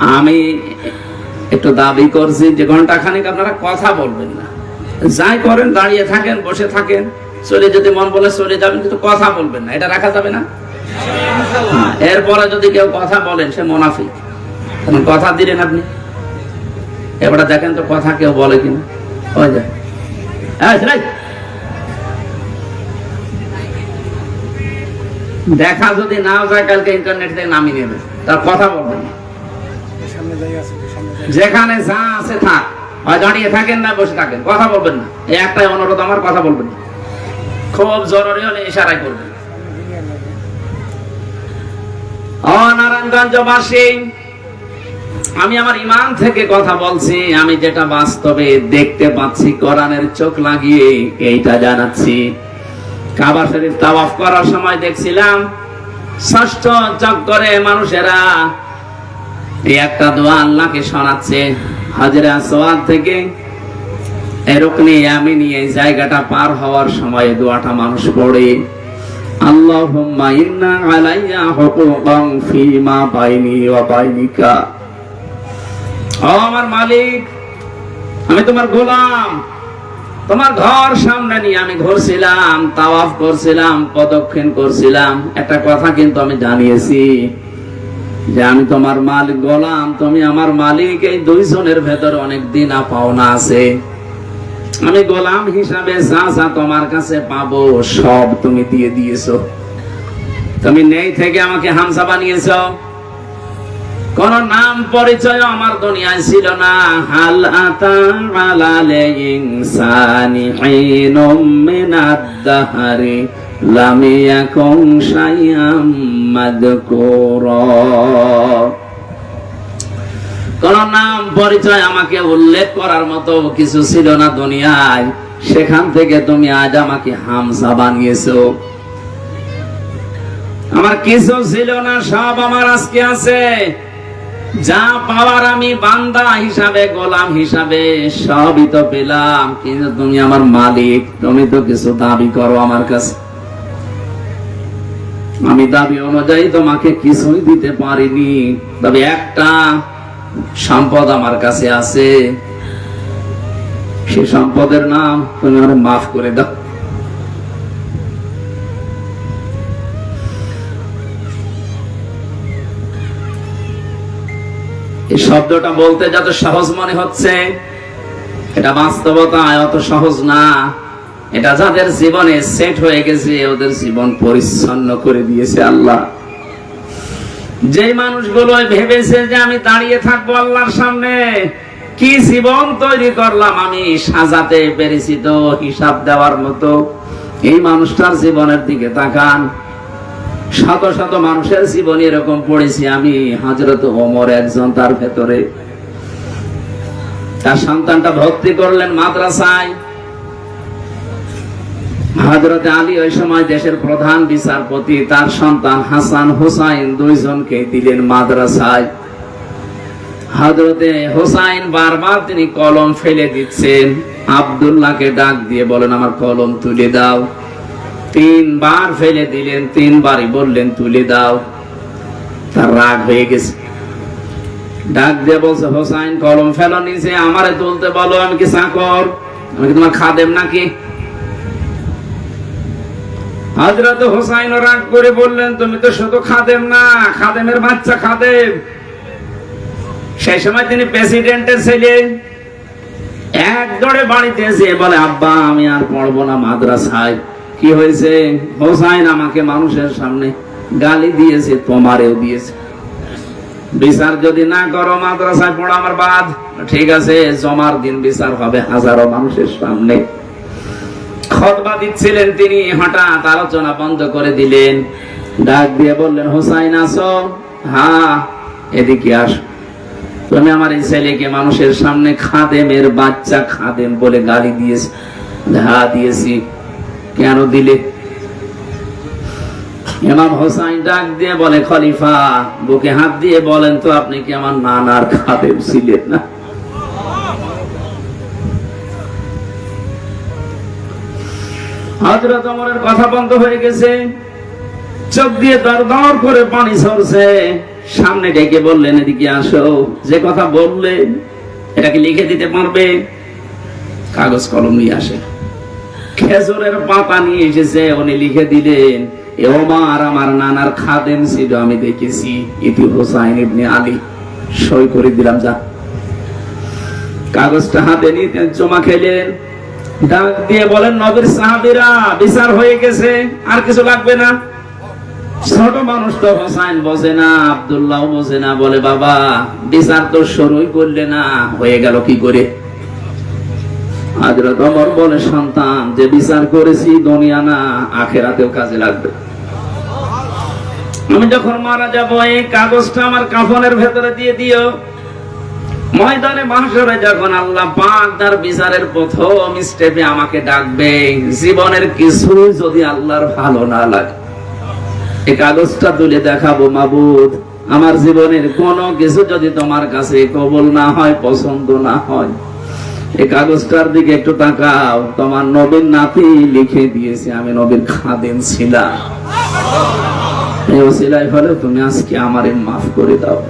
আমি একটু দাবি করছি যে ঘণ্টা খানিক আপনারা কথা বলবেন না। যাই করেন দাঁড়িয়ে থাকেন বসে থাকেন। চলে যদি মন বলে চলে যাবেন কিন্তু কথা বলবেন না। এটা রাখা যাবে না? হ্যাঁ, এরপরে যদি কেউ কথা বলেন সে মোনাফিক। কথা দিলেন আপনি? এবারে দেখেন তো কথা কেউ বলে কিনা। হয়ে যায়। দেখা যদি না যায় কালকে ইন্টারনেট থেকে নামিয়ে নেবে তার কথা বলবেন না। যেখানে যা আছে থাক। হয় দাঁড়িয়ে থাকেন না, বসে থাকেন। কথা বলবেন না। একটাই অনুরোধ আমার, কথা বলবেন না। খুব জরুরি হলে ইশারাই করবেন। নারায়ণগঞ্জবাসী, আমি আমার ইমান থেকে কথা বলছি। আমি যেটা বাস্তবে দেখতে পাচ্ছি, কোরআনের চোখ লাগিয়ে এইটা জানাচ্ছি। কাবা শরীফ তাওয়াফ করার সময় দেখছিলাম, ষষ্ঠ চক্করে মানুষেরা এই একটা দোয়া আল্লাহকে শোনাচ্ছে। হাজরা সোয়াদ থেকে আমি নিয়ে জায়গাটা পার হওয়ার সময় দোয়াটা মানুষ পড়ে। আল্লাহুম্মা ইন্না আলাইয়া বাইনি ওয়া বাইনিকা। ও আমার মালিক, আমি তোমার গোলাম। তোমার ঘর সামনে নিয়ে আমি ঘুরছিলাম, তাওয়াফ করছিলাম প্রদক্ষিণ করছিলাম। একটা কথা কিন্তু আমি জানিয়েছি। যে আমি তোমার মালিক গোলাম, তুমি আমার মালিক, এই দুইজনের ভেতর অনেক দিন পাওনা আছে। আমি গোলাম হিসাবে যা যা তোমার কাছে পাবো, সব তুমি দিয়ে দিয়েছ। তুমি নেই থেকে আমাকে হামসা বানিয়েছো। কোন নাম পরিচয় আমার দুনিয়ায় ছিল না। হাল আতা ইনসানি হিনুম মিনাদ দাহরি, লাম ইয়াকুন শাইআম কোন নাম, পরিচয় আমাকে উল্লেখ করার মতো কিছু ছিল না দুনিয়ায়। সেখান থেকে তুমি আজ আমাকে হামসা বানিয়েছো। আমার কিছু ছিল না, সব আমার আজকে আছে। যা পাওয়ার আমি বান্দা হিসাবে, গোলাম হিসাবে, সবই তো পেলাম। কিন্তু তুমি আমার মালিক, তুমি তো কিছু দাবি করো আমার কাছে। আমি দাবি অনুযায়ী তোমাকে কিছুই দিতে পারিনি। তবে একটা সম্পদ আমার কাছে আছে। সে সম্পদের নাম তুমি আমার মাফ করে দাও। এই শব্দটা বলতে যত সহজ মনে হচ্ছে, এটা বাস্তবতা অত সহজ না। এটা যাদের জীবনে সেট হয়ে গেছে, ওদের জীবন পরিচ্ছন্ন করে দিয়েছে আল্লাহ। যে মানুষগুলো ভেবেছে যে আমি দাঁড়িয়ে থাকব আল্লাহর সামনে, কি জীবন তৈরি করলাম আমি সাজাতে পেরেছি তো হিসাব দেওয়ার মতো। এই মানুষটার জীবনের দিকে তাকান। শত শত মানুষের জীবন এরকম পড়েছি আমি হজরত ওমর একজন তার ভেতরে। তার সন্তানটা ভক্তি করলেন মাদ্রাসায়। হজরত আলী ওই সময় দেশের প্রধান বিচারপতি, তার সন্তান হাসান হোসাইন দুইজনকে দিলেন মাদ্রাসায়। হজরতে হোসাইন বারবার তিনি কলম ফেলে দিচ্ছেন। আব্দুল্লাহকে ডাক দিয়ে বলেন, আমার কলম তুলে দাও। তিনবার ফেলে দিলেন, তিনবারই বললেন, তুলে দাও। তার রাগ হয়ে গেছে। ডাক দিয়ে বলছে, হোসাইন, কলম ফেলো নিচে আমারে তুলতে বলো, আমি কি চাকর? আমি কি তোমার খাদেম নাকি? হাজরত রাগ করে বললেন, তুমি তো শুধু খাদেম না, খাদেমের বাচ্চা খাদেম। সেই সময় তিনি প্রেসিডেন্টের ছেলে এক দৌড়ে বাড়িতে এসে বলে, আব্বা, আমি আর পড়ব না মাদ্রাসায়। কি হয়েছে? হোসাইন আমাকে মানুষের সামনে গালি দিয়েছে, তোমারেও দিয়েছে। বিচার যদি না করো মাদ্রাসায় পড়া আমার বাদ। ঠিক আছে, জমার দিন বিচার হবে হাজারো মানুষের সামনে। খতবা দিচ্ছিলেন তিনি, হঠাৎ আলোচনা বন্ধ করে দিলেন। ডাক দিয়ে বললেন, হোসাইন, আসো। হ্যাঁ এদিকে আসো। তুমি আমার এই ছেলেকে মানুষের সামনে খাদেমের বাচ্চা খাদেম বলে গালি দিয়েছে, ধা দিয়েছি। কেন দিলে? ইমাম হোসাইন ডাক দিয়ে বলে, খলিফা, বুকে হাত দিয়ে বলেন তো আপনি কি আমার নানার খাদেম ছিলেন না? হজরত অমরের কথা বন্ধ হয়ে গেছে। চোখ দিয়ে দর দর করে পানি ঝরছে। সামনে ডেকে বললেন, এদিকে আসো। যে কথা বললেন এটাকে লিখে দিতে পারবে? কাগজ কলম নিয়ে আসে। খেজুরের পাতা নিয়ে এসেছে, উনি লিখে দিলেন ওমার, আমার নানার খাদেম ছিল, আমি দেখেছি ইতি হোসাইন ইবনে আলী। সই করে দিলাম, যা। কাগজটা হাতে নিয়ে জমা খেলেন। ডাক দিয়ে বলেন, নবীর সাহাবীরা, বিচার হয়ে গেছে, আর কিছু লাগবে না। ছোট মানুষ তো হোসাইন না, আব্দুল্লাহ না, বলে, বাবা, বিচার তো শুরুই করলে না, হয়ে গেল কি করে? হাজরত অমর বলে, সন্তান, যে বিচার করেছি দুনিয়া না, আখেরাতেও কাজে লাগবে। আমি যখন মারা যাব, এই কাগজটা আমার কাফনের ভেতরে দিয়ে দিও। ময়দানে মাহশরে যখন আল্লাহ পাক তার বিচারের প্রথম স্টেপে আমাকে ডাকবে, জীবনের কিছু যদি আল্লাহর ভালো না লাগে এই কাগজটা তুলে দেখাবো মাবুদ, আমার জীবনের কোনো কিছু যদি তোমার কাছে কবল না হয়, পছন্দ না হয় এই কাগজটার দিকে একটু তাকাও, তোমার নবীর নাতি লিখে দিয়েছে, আমি নবীর খাদেম ছিলাম। এই ওসিলাই হলে তুমি আজকে আমারে মাফ করে দাও।